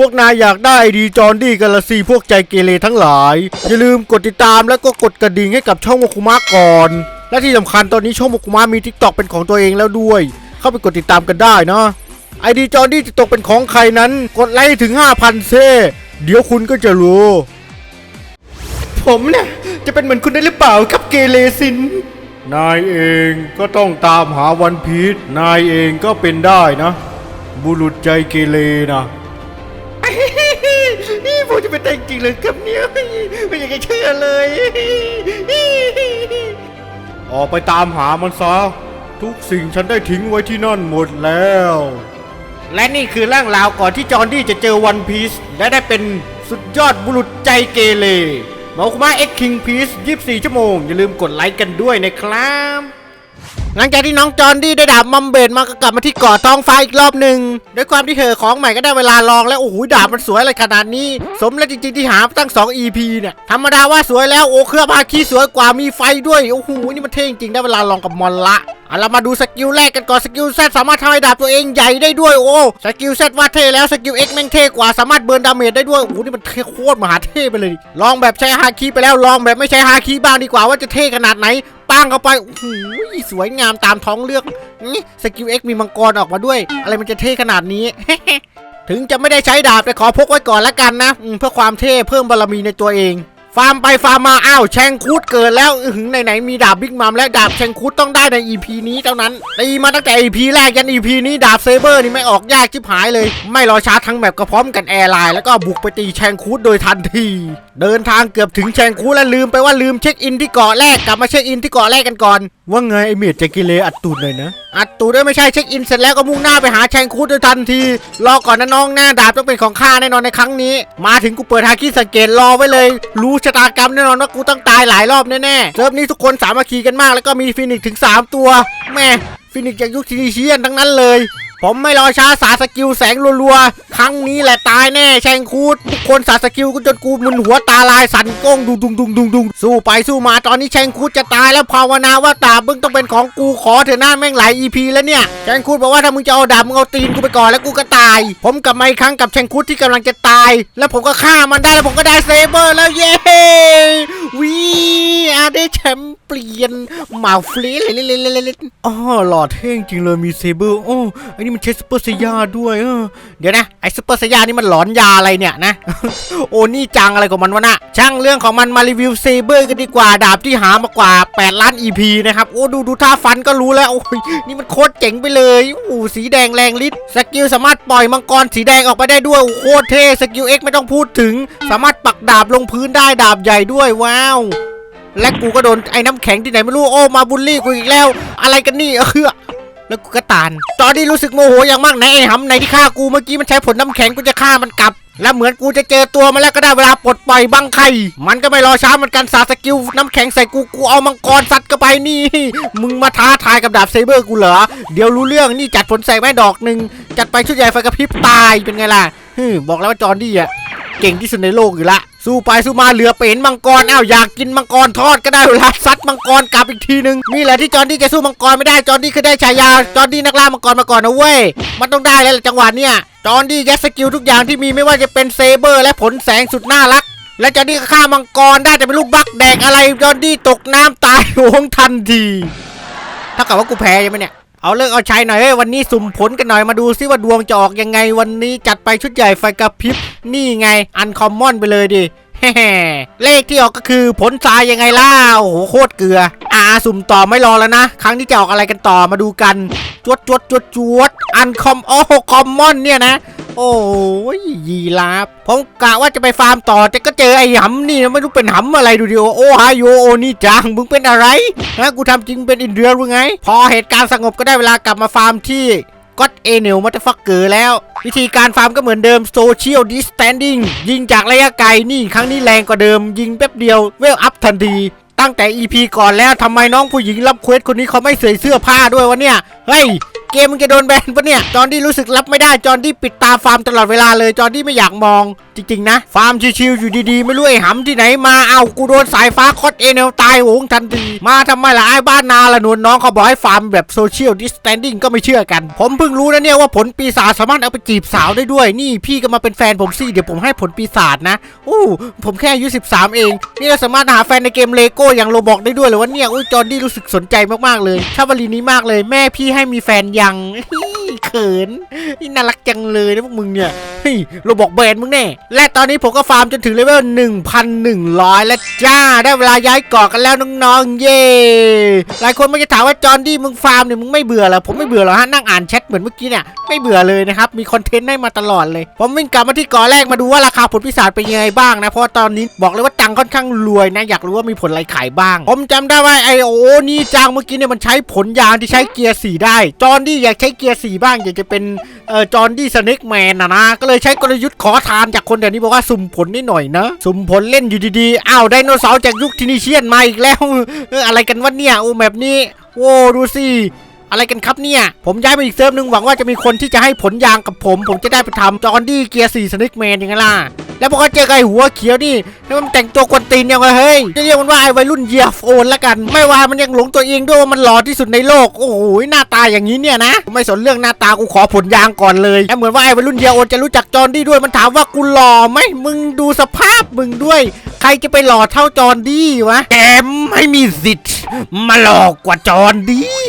พวกนายอยากได้ไอดีจอนดี้กันละสิพวกใจเกเรทั้งหลาย อย่าลืมกดติดตามแล้วก็กดกระดิ่งให้กับช่องโมคุมะก่อน และที่สำคัญตอนนี้ช่องโมคุมะมีทิกตอกเป็นของตัวเองแล้วด้วย เข้าไปกดติดตามกันได้นะไอดีจอนดี้จะตกเป็นของใครนั้น กดไลค์ถึง 5,000 เซ่เดี๋ยวคุณก็จะรู้ ผมเนี่ยจะเป็นเหมือนคุณได้หรือเปล่าครับเกเรซิน นายเองก็ต้องตามหาวันพีชนายเองก็เป็นได้นะ บุรุษใจเกเรนะ นี่ผมจะเป็นแต่จริงเลยครับเนี่ยไม่อยากจะเชื่อเลย ออกไปตามหามันซะทุกสิ่งฉันได้ทิ้งไว้ที่นั่นหมดแล้ว และนี่คือเรื่องราวก่อนที่จอห์นดี้จะเจอวันพีซและได้เป็นสุดยอดบุรุษใจเกเรหมาคุมาเอ็กคิงพีซ24 ชั่วโมง อย่าลืมกดไลค์กันด้วยนะครับ หลังจากที่น้องจอนดี้ได้ดาบมัมเบดมาก็กลับมาที่เกาะท้องฟ้าอีกรอบหนึ่งด้วยความที่เธอของใหม่ก็ได้เวลาลองแล้วโอ้โหดาบมันสวยอะไรขนาดนี้ สมแล้วจริงๆที่หาตั้ง 2 EP เนี่ยธรรมดาว่าสวยแล้วโอ้เครื่องพาคีสวยกว่ามีไฟด้วยโอ้โหนี่มันเท่จริงได้เวลาลองกับมอนละ อาเรามาดูสกิลแรกกันก่อนสกิลแซสามารถทำให้ดาบตัวเองใหญ่ได้ด้วยโอ้สกิลแซว่าเท่แล้วสกิลเอ็กแม่งเท่กว่าสามารถเบิร์นดาเมจได้ด้วยโอ้โหนี่มันเท่โคตรมหาเท่ไปเลย ลองแบบใช้ฮาคีไปแล้วลองแบบไม่ใช้ฮาคีบ้างดีกว่าว่าจะเท่ขนาดไหนป้งเข้าไปโอ้โหสวยงามตามท้องเรื่องนี่สกิลเอ็กมีมังกรออกมาด้วย อะไรมันจะเท่ขนาดนี้ถึงจะไม่ได้ใช้ดาบแต่ขอพกไว้ก่อนละกันนะเพื่อความเท่เพิ่มบารมีในตัวเอง ฟาร์มไปฟาร์มมาอ้าวแชงคูดเกิดแล้วอื้อหือไหนๆมีดาบบิ๊กมัมและดาบแชงคูดต้องได้ใน EP นี้เท่านั้นตีมาตั้งแต่ EP แรกยัน EP นี้ดาบเซเบอร์นี่ไม่ออกยากชิบหายเลย ไม่รอช้าทั้งแมปก็พร้อมกันแอร์ไลน์แล้วก็บุกไปตีแชงคูดโดยทันที เดินทางเกือบถึงแชงคูดแล้วลืมไปว่าลืมเช็คอินที่เกาะแรกกลับมาเช็คอินที่เกาะแรกกันก่อน ว่าไงไอเมียดใจกิเลอัดตูดหน่อยนะ อัดตูดด้วยไม่ใช่เช็คอินเสร็จแล้วก็มุ่งหน้าไปหาแชงคูดโดยทันที รอก่อนนะน้องหน้าดาบต้องเป็นของข้าแน่นอนในครั้งนี้ มาถึงกูเปิดฮาคิสังเกตรอไว้เลย รู้ชะตากรรมแน่นอนว่ากูต้องตายหลายรอบแน่ๆเซิร์ฟนี้ทุกคนสามัคคีกันมากแล้วก็มีฟินิกซ์ถึง 3 ตัวแม่ฟินิกซ์จากยุคทีนีเชียนทั้งนั้นเลย ผมไม่รอช้าสาสกิลแสงรัวๆ ครั้งนี้แหละตายแน่แชงคูดทุกคนสาสกิลกูจนกูมึนหัวตาลายสั่นก้องดุงดุงดุงดุงดุงสู้ไปสู้มาตอนนี้แชงคูดจะตายแล้วภาวนาว่าดาบมึงต้องเป็นของกูขอเถอะหน้าแม่งหลาย EP แล้วเนี่ยแชงคูดบอกว่าถ้ามึงจะเอาดาบมึงเอาตีนกูไปก่อนแล้วกูก็ตาย ผมกลับมาอีกครั้งกับแชงคูดที่กำลังจะตาย แล้วผมก็ฆ่ามันได้แล้วผมก็ได้เซเบอร์แล้วเย้ มป์เปลี่ยนหมาฟรีเลยเลยเลยเลยอ๋อหล่อเท่จริงเลยมีเซเบอร์โอ้ไอ้นี่มันใช้ซุปเปอร์เซียาด้วยเออเดี๋ยวนะไอ้ซุปเปอร์เซียานี่มันหลอนยาอะไรเนี่ยนะโอ้นี่จังอะไรของมันวะน่ะช่างเรื่องของมันมารีวิวเซเบอร์กันดีกว่าดาบที่หามากว่า 8 ล้าน EP นะครับโอ้ดูดูท่าฟันก็รู้แล้วโอ้ยนี่มันโคตรเจ๋งไปเลยโอ้สีแดงแรงฤทธิ์สกิลสามารถปล่อยมังกรสีแดงออกไปได้ด้วยโอ้โคตรเท่สกิล X ไม่ต้องพูดถึง สามารถปักดาบลงพื้นได้ดาบใหญ่ด้วยว้าว และกูก็โดนไอ้น้ำแข็งที่ไหนไม่รู้โอ้มาบูลลี่กูอีกแล้ว อะไรกันนี่เออแล้วกูก็ตานตอนนี้รู้สึกโมโหอย่างมากในไอ้หำไหนที่ฆ่ากูเมื่อกี้มันใช้ผลน้ำแข็งกูจะฆ่ามันกลับ และเหมือนกูจะเจอตัวมันแล้วก็ได้เวลาปลดปล่อยบังไข่มันก็ไม่รอช้ามันกันสาสกิลน้ำแข็งใส่กูกูเอามังกรสัตว์ก็ไปนี่ มึงมาท้าทายกับดาบเซเบอร์กูเหรอเดี๋ยวรู้เรื่องนี่จัดผลใส่แม่ดอกหนึ่งจัดไปชุดใหญ่ไฟกระพริบตายเป็นไงล่ะฮึบอกแล้วว่าจอร์ดี้อะเก่งที่สุดในโลกอยู่ละ สู้ไปสู้มาเหลือเป็นมังกรอ้าวอยากกินมังกรทอดก็ได้เวลาซัดมังกรกลับอีกทีนึงนี่แหละที่จอร์ดี้จะสู้มังกรไม่ได้จอร์ดี้เคยได้ฉายาจอร์ดี้นักล่ามังกรมาก่อนนะเว้ยมันต้องได้แล้วล่ะจังหวะเนี้ยจอร์ดี้ยัดสกิลทุกอย่างที่มีไม่ว่าจะเป็นเซเบอร์และผลแสงสุดน่ารักและจอร์ดี้ก็ฆ่ามังกรได้แต่ไม่รู้บักแดกอะไรจอร์ดี้ตกน้ำตายโหงทันทีถ้ากับว่ากูแพ้ใช่ไหมเนี่ย เอาเลิกเอาใช้หน่อยเฮ้ยวันนี้สุ่มผลกันหน่อยมาดูซิว่าดวงจะออกยังไงวันนี้จัดไปชุดใหญ่ไฟกระพริบนี่ไงอันคอมมอนไปเลยดิแฮ่เลขที่ออกก็คือผลทรายยังไงล่ะโอ้โหโคตรเกลือ อ่าสุ่มต่อไม่รอแล้วนะ ครั้งนี้จะออกอะไรกันต่อมาดูกันจวดจวดจวดจวดอันคอมโอ้โหคอมมอนเนี่ยนะ โอ้ยยีราฟผมกะว่าจะไปฟาร์มต่อแต่ก็เจอไอ้หำนี่นะไม่รู้เป็นหำอะไรดูดิโอโอ้ฮายโยโอนี่จังมึงเป็นอะไรฮะกูทำจริงเป็นอินเดียหรือไง พอเหตุการณ์สงบก็ได้เวลากลับมาฟาร์มที่ก็อดเอเนลมัตฟักเกอร์แล้ว วิธีการฟาร์มก็เหมือนเดิมโซเชียลดิสแตนดิ้งยิงจากระยะไกลนี่ครั้งนี้แรงกว่าเดิม ยิงแป๊บเดียวเวลอัพทันที ตั้งแต่ EP ก่อนแล้วทำไมน้องผู้หญิงรับเควสคนนี้เขาไม่ใส่เสื้อผ้าด้วยวะเนี่ย เฮ้ยเกมมึงจะโดนแบนปะเนี่ย จอนดี้รู้สึกรับไม่ได้ จอนดี้ปิดตาฟาร์มตลอดเวลาเลย จอนดี้ไม่อยากมอง จริงๆนะ ฟาร์มชิวๆอยู่ดีๆ ไม่รู้ไอ้หำที่ไหนมา เอากูโดนสายฟ้าคอดเอเนลตายโหงทันที มาทำไมล่ะไอ้บ้านนาละนวลน้องเขาบอกให้ฟาร์มแบบโซเชียลดิสแตนดิ้งก็ไม่เชื่อกัน ผมเพิ่งรู้นะเนี่ยว่าผลปีศาจสามารถเอาไปจีบสาวได้ด้วย นี่พี่ก็มาเป็นแฟนผมสิ เดี๋ยวผมให้ผลปีศาจนะ อู้ผมแค่อายุ13 เอง นี่เราสามารถหาแฟนในเกมเลโก้อย่างโรบอกได้ด้วยเหรือว่าเนี่ย อุ้ยจอร์ดี้รู้สึกสนใจมากๆเลยชอบวลีนี้มากเลย แม่พี่ใให้มีแฟนยังเขินนี่น่ารักจังเลยนะพวกมึงเนี่ย เฮ้ยโรบอกแบนมึงแน่ และตอนนี้ผมก็ฟาร์มจนถึงเลเวล 1,100 แล้วจ้า ได้เวลาย้ายเกาะกันแล้วน้องๆ เย่หลายคนมันจะถามว่าจอร์ดี้มึงฟาร์มเนี่ยมึงไม่เบื่อเหรอ ผมไม่เบื่อหรอกฮะ นั่งอ่านแชทเหมือนเมื่อกี้เนี่ย ไม่เบื่อเลยนะครับ มีคอนเทนต์ให้มาตลอดเลย ผมวิ่งกลับมาที่เกาะแรกมาดูว่าราคาผลพิศาจเป็นยังไงบ้างนะ เพราะตอนนี้บอกเลยว่าตังค์ค่อนข้างรวยนะ อยากรู้ว่ามีผลอะไรขายบ้าง ผมจำได้ว่าไอโอนี่จังเมื่อกี้เนี่ยมันใช้ผลยางที่ใช้เกียร์สี่ได้ จอร์ดี้อยากใช้เกียร์สี่บ้าง อยากจะเป็นเอ่อจอร์ดี้สเน็กแมนนะนะก็เลยใช้กลยุทธ์ขอทานจากคนแถวนี้บอกว่าสุ่มผลนิดหน่อยนะ สุ่มผลเล่นอยู่ดีๆ อ้าวไดโนเสาร์จากยุคทินิเชียนมาอีกแล้ว อะไรกันวะเนี่ยโอ้แบบนี้โว้ดูสิอะไรกันครับเนี่ย ผมย้ายไปอีกเซิร์ฟหนึงหวังว่าจะมีคนที่จะให้ผลยางกับผม ผมจะได้ไปทำจอร์ดี้เกียร์สี่สนิกแมนยังไงล่ะ แล้วพอเขาเจอไอ้หัวเขียวนี่แล้วมันแต่งตัวกวนตีนยังไงเฮ้ยจะเรียกมันว่าไอ้วัยรุ่นเยียโอนละกัน ไม่ว่ามันยังหลงตัวเองด้วยว่ามันหล่อที่สุดในโลก โอ้โหหน้าตาอย่างนี้เนี่ยนะ ไม่สนเรื่องหน้าตากูขอผลยางก่อนเลยแอบเหมือนว่าไอ้วัยรุ่นเยียโอนจะรู้จักจอร์ดี้ด้วยมันถามว่ากูหล่อไหมมึงดูสภาพมึงด้วย ใครจะไปหล่อเท่าจอร์ดี้วะแกไม่มีสิทธิ์มาหลอกกว่าจอร์ดี้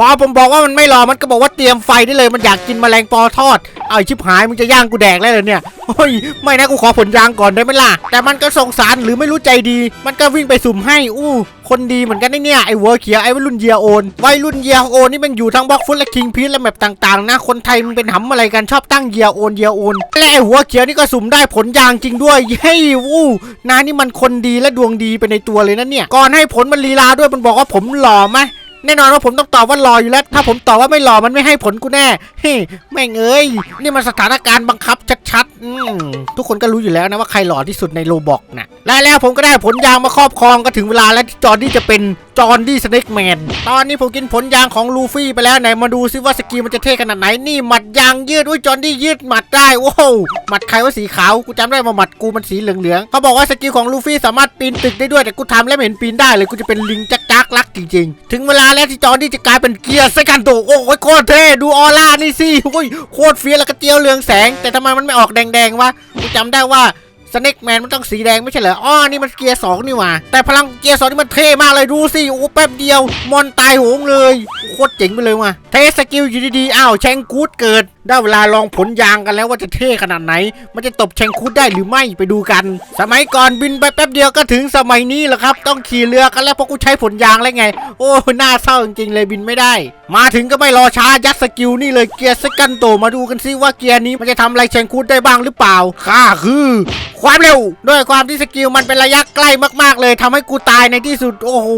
พอผมบอกว่ามันไม่รอมันก็บอกว่าเตรียมไฟได้เลยมันอยากกินแมลงปอทอด เอาไอชิบหายมึงจะย่างกูแดกแล้วเหรอเนี่ยโอ้ยไม่นะกูขอผลยางก่อนได้ไหมล่ะ แต่มันก็สงสารหรือไม่รู้ใจดี มันก็วิ่งไปสุ่มให้ อู้ คนดีเหมือนกันนะเนี่ยไอ้หัวเขียวไอ้วัยรุ่นเยียโอนวัยรุ่นเยียโอนนี่มันอยู่ทั้งบล็อกฟุตและคิงพีชและแมปต่างๆนะคนไทยมันเป็นหำอะไรกันชอบตั้งเยียโอนเยียโอนและไอ้หัวเขียวนี่ก็สุ่มได้ผลยางจริงด้วยเฮ้ยอู้นานี่มันคนดีและดวงดีไปในตัวเลยนะเนี่ยก่อนให้ผลมันลีลาด้วยมันบอกว่าผมหล่อไหม แน่นอนว่าผมต้องตอบว่ารออยู่แล้ว ถ้าผมตอบว่าไม่รอมันไม่ให้ผลกูแน่เฮ้ยแม่งเอ้ยนี่มันสถานการณ์บังคับชัดๆทุกคนก็รู้อยู่แล้วนะว่าใครหล่อที่สุดในโลบอกนะและแล้วผมก็ได้ผลยางมาครอบครองก็ถึงเวลาแล้วที่จอร์ดี้จะเป็น จอร์ดี้สเน็กแมน ตอนนี้ผมกินผลยางของลูฟี่ไปแล้วไหนมาดูซิว่าสกิลมันจะเท่ขนาดไหน นี่หมัดยางยืดอุ้ยจอร์ดี้ยืดหมัดได้โว้วหมัดใครว่าสีขาว กูจำได้ว่าหมัดกูมันสีเหลืองๆเขาบอกว่าสกิลของลูฟี่สามารถปีนตึกได้ด้วยแต่กูทำแล้วไม่เห็นปีนได้เลยกูจะเป็นลิงจักจักรักจริงๆ ถึงเวลาแล้วที่จอร์ดี้จะกลายเป็นเกียร์สกันโตโอ้ยโคตรเท่ดูออร่านี่สิโอ้ยโคตรเฟี้ยวแล้วก็เจียวเรืองแสง แต่ทำไมมันไม่ออกแดงๆวะกูจำได้ว่า สเน็กแมนมันต้องสีแดงไม่ใช่เหรออ้อนี่มันเกียร์สองนี่หว่า แต่พลังเกียร์สองนี่มันเท่มากเลยดูสิ โอ้แป๊บเดียว มอนตายโหงเลย โคตรเจ๋งไปเลยว่ะ เทสสกิลอยู่ดีๆ อ้าวแชงกูดเกิด ได้เวลาลองผลยางกันแล้วว่าจะเท่ขนาดไหน มันจะตบแชงคูดได้หรือไม่ไปดูกัน สมัยก่อนบินไปแป๊บเดียวก็ถึงสมัยนี้แหละครับ ต้องขี่เรือกันแล้วเพราะกูใช้ผลยางแล้วไง โอ้น่าเศร้าจริงๆเลยบินไม่ได้ มาถึงก็ไม่รอช้ายัดสกิลนี่เลยเกียร์สกันโตมาดูกันซิว่าเกียร์นี้มันจะทำอะไรแชงคูดได้บ้างหรือเปล่าข้าคือความเร็ว ด้วยความที่สกิลมันเป็นระยะใกล้มาก ๆ เลยทำให้กูตายในที่สุด โอ้โห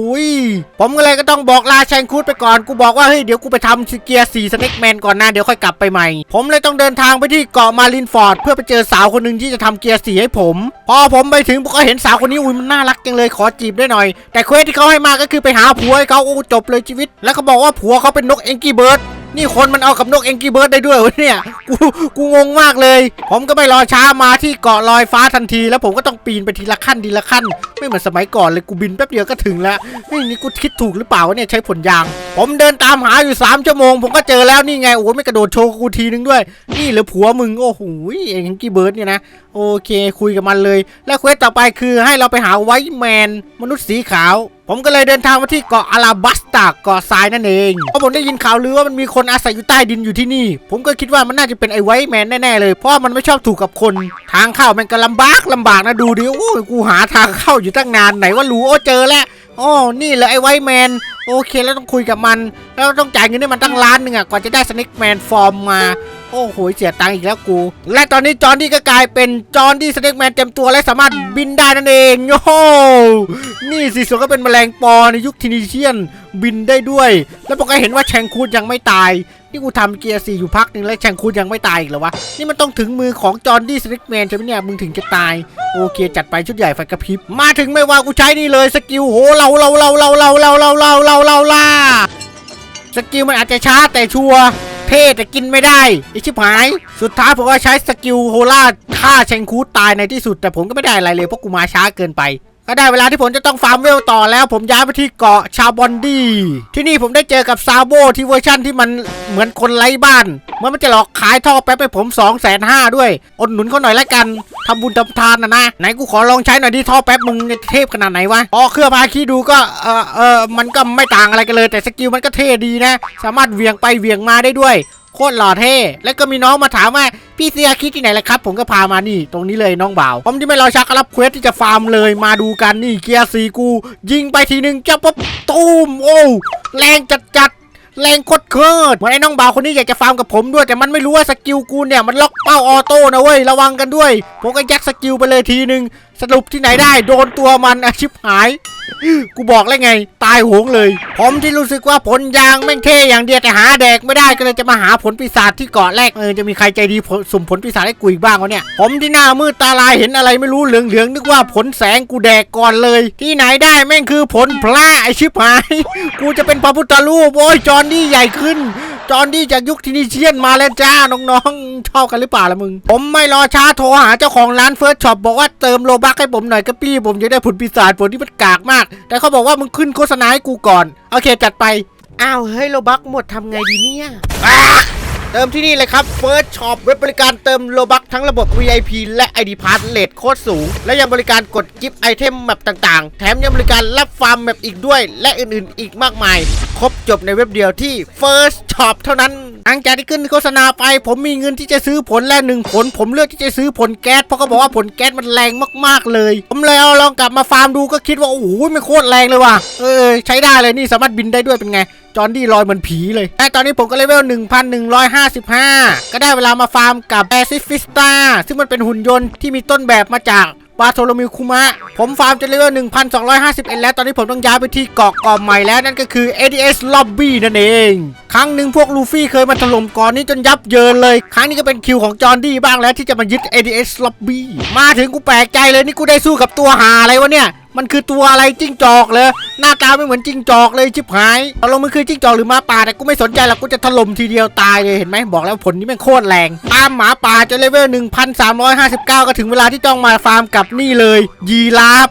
ผมก็เลยก็ต้องบอกลาแชงคูดไปก่อน กูบอกว่าเฮ้ยเดี๋ยวกูไปทำเกียร์สี่สเน็กแมนก่อนนะเดี๋ยวค่อยกลับไปใหม่ ผมเลยต้องเดินทางไปที่เกาะมารินฟอร์ด เพื่อไปเจอสาวคนหนึ่งที่จะทำเกียร์สี่ให้ผม พอผมไปถึงผมก็เห็นสาวคนนี้อุ้ยมันน่ารักจังเลยขอจีบได้หน่อย แต่เควสที่เขาให้มาก็คือไปหาผัวให้เขาโอ้จบเลยชีวิต แล้วเขาบอกว่าผัวเขาเป็นนกเอ็งกี้เบิร์ด นี่คนมันเอากับนกเอ็งกี้เบิร์ดได้ด้วยวะเนี่ย กู กูงงมากเลย ผมก็ไม่รอช้ามาที่เกาะลอยฟ้าทันที แล้วผมก็ต้องปีนไปทีละขั้นทีละขั้น ไม่เหมือนสมัยก่อนเลย กูบินแป๊บเดียวก็ถึงแล้วเฮ้ยนี่กูคิดถูกหรือเปล่าวะเนี่ยใช้ผลยาง ผมเดินตามหาอยู่ 3 ชั่วโมง ผมก็เจอแล้วนี่ไง โอ้ไม่กระโดดโชว์กูทีนึงด้วย นี่หรือผัวมึง โอ้โหเอ็งกี้เบิร์ดเนี่ยนะโอเค คุยกับมันเลย แล้วเควสต่อไปคือให้เราไปหาไวท์แมน มนุษย์สีขาว ผมก็เลยเดินทางมาที่เกาะอาราบัสตาเกาะทรายนั่นเองเพราะผมได้ยินข่าวลือว่ามันมีคนอาศัยอยู่ใต้ดินอยู่ที่นี่ ผมก็คิดว่ามันน่าจะเป็นไอไวท์แมนแน่ๆเลย เพราะมันไม่ชอบถูกกับคน ทางเข้ามันก็ลำบากลำบากนะดูดิโอ้ยกูหาทางเข้าอยู่ตั้งนานไหนว่ารู้โอ้เจอแล้วอ๋อนี่เหรอไอไวท์แมนโอเคแล้วต้องคุยกับมัน แล้วต้องจ่ายเงินให้มันตั้งล้านหนึ่งอะกว่าจะได้สเน็กแมนฟอร์มมา โอ้โหเสียตังค์อีกแล้วกู และตอนนี้จอร์ดี้ก็กลายเป็นจอร์ดี้สเน็กแมนเต็มตัวและสามารถบินได้นั่นเองโอ้โหนี่สิส่วนก็เป็นแมลงปอในยุคทินิเชียนบินได้ด้วย แล้วผมก็เห็นว่าแชงคูดยังไม่ตาย นี่กูทำเกียร์สี่อยู่พักหนึ่งแล้วแชงคูดยังไม่ตายอีกเหรอวะ นี่มันต้องถึงมือของจอร์ดี้สเน็กแมนใช่ไหมเนี่ยมึงถึงจะตาย โอเคจัดไปชุดใหญ่ไฟกระพริบ มาถึงไม่ว่ากูใช้นี่เลยสกิลโหเราเราเราเราเราเราเราเราเราเราล่าสกิลมันอาจจะช้าแต่ชัวร์ เท่แต่กินไม่ได้ไอชิบหาย สุดท้ายผมก็ใช้สกิลโฮล่าฆ่าเชงคูตายในที่สุด แต่ผมก็ไม่ได้อะไรเลยเพราะกูมาช้าเกินไป ก็ได้เวลาที่ผมจะต้องฟาร์มเวลต่อแล้ว ผมย้ายไปที่เกาะชาบอนดี้ที่นี่ผมได้เจอกับซาโบที่เวอร์ชั่นที่มันเหมือนคนไร้บ้านเมื่อมันจะหลอกขายท่อแป๊บให้ผม2องแสนห้าด้วยอดหนุนเขาหน่อยละกันทำบุญทำทานนะนะไหนกูขอลองใช้หน่อยดิท่อแป๊บมึงเทพขนาดไหนวะพอเครื่องพาคีดูก็เออเออมันก็ไม่ต่างอะไรกันเลย แต่สกิลมันก็เท่ดีนะ สามารถเวียงไปเวียงมาได้ด้วย โคตรหล่อเท่ แล้วก็มีน้องมาถามว่า พี่เสียคิดที่ไหนล่ะครับ ผมก็พามานี่ ตรงนี้เลยน้องบ่าว ผมที่ไม่รอชักก็รับเควสที่จะฟาร์มเลยมาดูกันนี่เกียร์สีกู ยิงไปทีหนึ่งจะปุ๊บตูมโอ้แรงจัดจัดๆแรงโคตรเคิร์ดเหมือนไอ้น้องบ่าวคนนี้อยากจะฟาร์มกับผมด้วย แต่มันไม่รู้ว่าสกิลกูเนี่ยมันล็อกเป้าออโต้นะเว้ยระวังกันด้วย ผมก็ยัดสกิลไปเลยทีหนึ่ง สรุปที่ไหนได้โดนตัวมันอาชิบหาย กูบอกแล้วไง ตายโหงเลย ผมที่รู้สึกว่าผลยางแม่งเท่อย่างเดียวแต่หาแดกไม่ได้ก็เลยจะมาหาผลปีศาจที่เกาะแรกเออจะมีใครใจดีผลสุ่มผลปีศาจให้กูอีกบ้างวะเนี่ย ผมที่หน้ามืดตาลายเห็นอะไรไม่รู้เหลืองๆนึกว่าผลแสงกูแดกก่อนเลย ที่ไหนได้แม่งคือผลพระไอชิบหาย กูจะเป็นพระพุทธรูปโอ้ยจอนนี่ใหญ่ขึ้น จอนดี้จากยุคทินิเชียนมาแล้วจ้า น้องๆชอบกันหรือเปล่าล่ะมึง ผมไม่รอช้าโทรหาเจ้าของร้านเฟิร์สช็อปบอกว่าเติมโลบักให้ผมหน่อยก็พี่ ผมจะได้ผลปีศาจผลที่มันกากมาก แต่เขาบอกว่ามึงขึ้นโฆษณาให้กูก่อน โอเคจัดไป อ้าว เฮ้ยโลบักหมดทำไงดีเนี่ย เติมที่นี่เลยครับ First Shop เว็บบริการเติมโลบักทั้งระบบ VIP และ ID Pass เลทโคตรสูง และยังบริการกดกิฟต์ไอเทมแมปต่างๆ แถมยังบริการรับฟาร์มแมปอีกด้วย และอื่นๆอีกมากมาย ครบจบในเว็บเดียวที่ First Shop เท่านั้นหลังจากที่ขึ้นโฆษณาไป ผมมีเงินที่จะซื้อผลและหนึ่งผล ผมเลือกที่จะซื้อผลแก๊สเพราะเขาบอกว่าผลแก๊สมันแรงมากๆเลย ผมเลยเอาลองกลับมาฟาร์มดูก็คิดว่าโอ้โหมันโคตรแรงเลยว่ะเออใช้ได้เลยนี่สามารถบินได้ด้วยเป็นไงจอห์นดี้ลอยเหมือนผีเลย แต่ตอนนี้ผมก็เลเวล 1155 ก็ได้เวลามาฟาร์มกับแอซิฟิสตาซึ่งมันเป็นหุ่นยนต์ที่มีต้นแบบมาจาก ปาโทโลมิวคุมะ ผมฟาร์มจนเลเวล1251 แล้ว ตอนนี้ผมต้องย้ายไปที่เกาะเกาะใหม่แล้ว นั่นก็คือ ADS Lobby นั่นเอง ครั้งหนึ่งพวกลูฟี่เคยมาถล่มเก่อนนี้จนยับเยินเลย ครั้งนี้ก็เป็นคิวของจอห์นดี้บ้างแล้วที่จะมายึด ADS Lobby มาถึงกูแปลกใจเลยนี่กูได้สู้กับตัวหาอะไรวะเนี่ย มันคือตัวอะไรจิ้งจอกเลยหน้าตาไม่เหมือนจิ้งจอกเลยชิบหายตกลงมันคือจิ้งจอกหรือหมาป่าแต่กูไม่สนใจหรอกกูจะถล่มทีเดียวตายเลยเห็นไหมบอกแล้วผลนี้แม่งโคตรแรงตามหมาป่าจนเลเวล1359 ก็ถึงเวลาที่ต้องมาฟาร์มกับนี่เลย ยีราฟ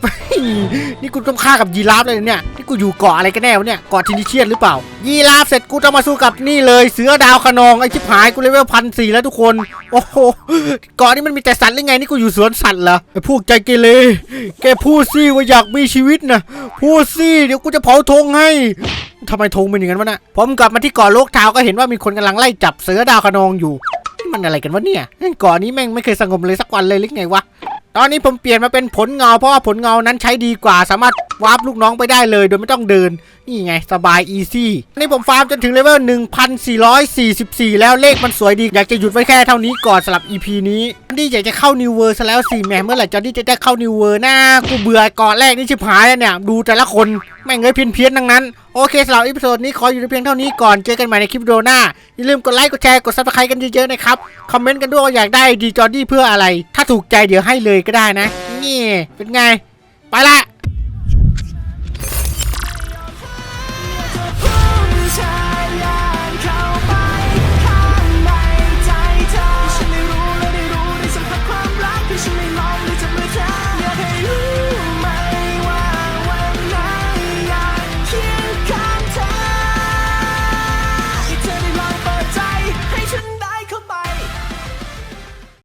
นี่กูต้องฆ่ากับยีราฟเลยเนี่ยนี่กูอยู่เกาะอะไรกันแน่วะเนี่ยเกาะทินิเชียนหรือเปล่า ยีราฟเสร็จกูต้องมาสู้กับนี่เลยเสือดาวขนองไอชิบหายกูเลเวลพันสี่แล้วทุกคนโอ้โหเกาะนี้มันมีแต่สัตว์หรือไงนี่กูอยู่สวนสัตว์เหรอไอพวกใจเกเรแกพูดสิว่าอยาากมีชีวิตนะพูดสิเดี๋ยวกูจะเผาธงให้ทำไมธงเป็นอย่างนั้นวะนะ ผมกลับมาที่เกาะโลกทาวก็เห็นว่ามีคนกำลังไล่จับเสือดาวขนองอยู่ นี่มันอะไรกันวะเนี่ยเกาะนี้แม่งไม่เคยสงบเลยสักวันเลยหรือไงวะ ตอนนี้ผมเปลี่ยนมาเป็นผลเงา เพราะว่าผลเงานั้นใช้ดีกว่า สามารถวาร์ปลูกน้องไปได้เลย โดยไม่ต้องเดิน นี่ไงสบายอีซี่นี่ผมฟาร์มจนถึงเลเวล1444 แล้วเลขมันสวยดี อยากจะหยุดไว้แค่เท่านี้ก่อนสำหรับ EP นี้จอนดี้อยากจะเข้านิวเวอร์ซะแล้วสิแหมเมื่อไหร่จอนดี้จะได้เข้านิวเวอร์นะกูเบื่อก่อนแรกนี่ชิบหายเนี่ยดูแต่ละคนแม่งเอ้ยเพี้ยนเพี้ยนๆทั้งนั้น โอเคสำหรับอีพิโซดนี้ขออยู่ในเพียงเท่านี้ก่อนเจอกันใหม่ในคลิปวิดีโอหน้า อย่าลืมกดไลค์กดแชร์กดซับสไครต์กันเยอะๆนะครับ คอมเมนต์กันด้วยว่าอยากได้ดีจอร์ดี้เพื่ออะไร ถ้าถูกใจเดี๋ยวให้เลยก็ได้นะ นี่เป็นไง ไปละ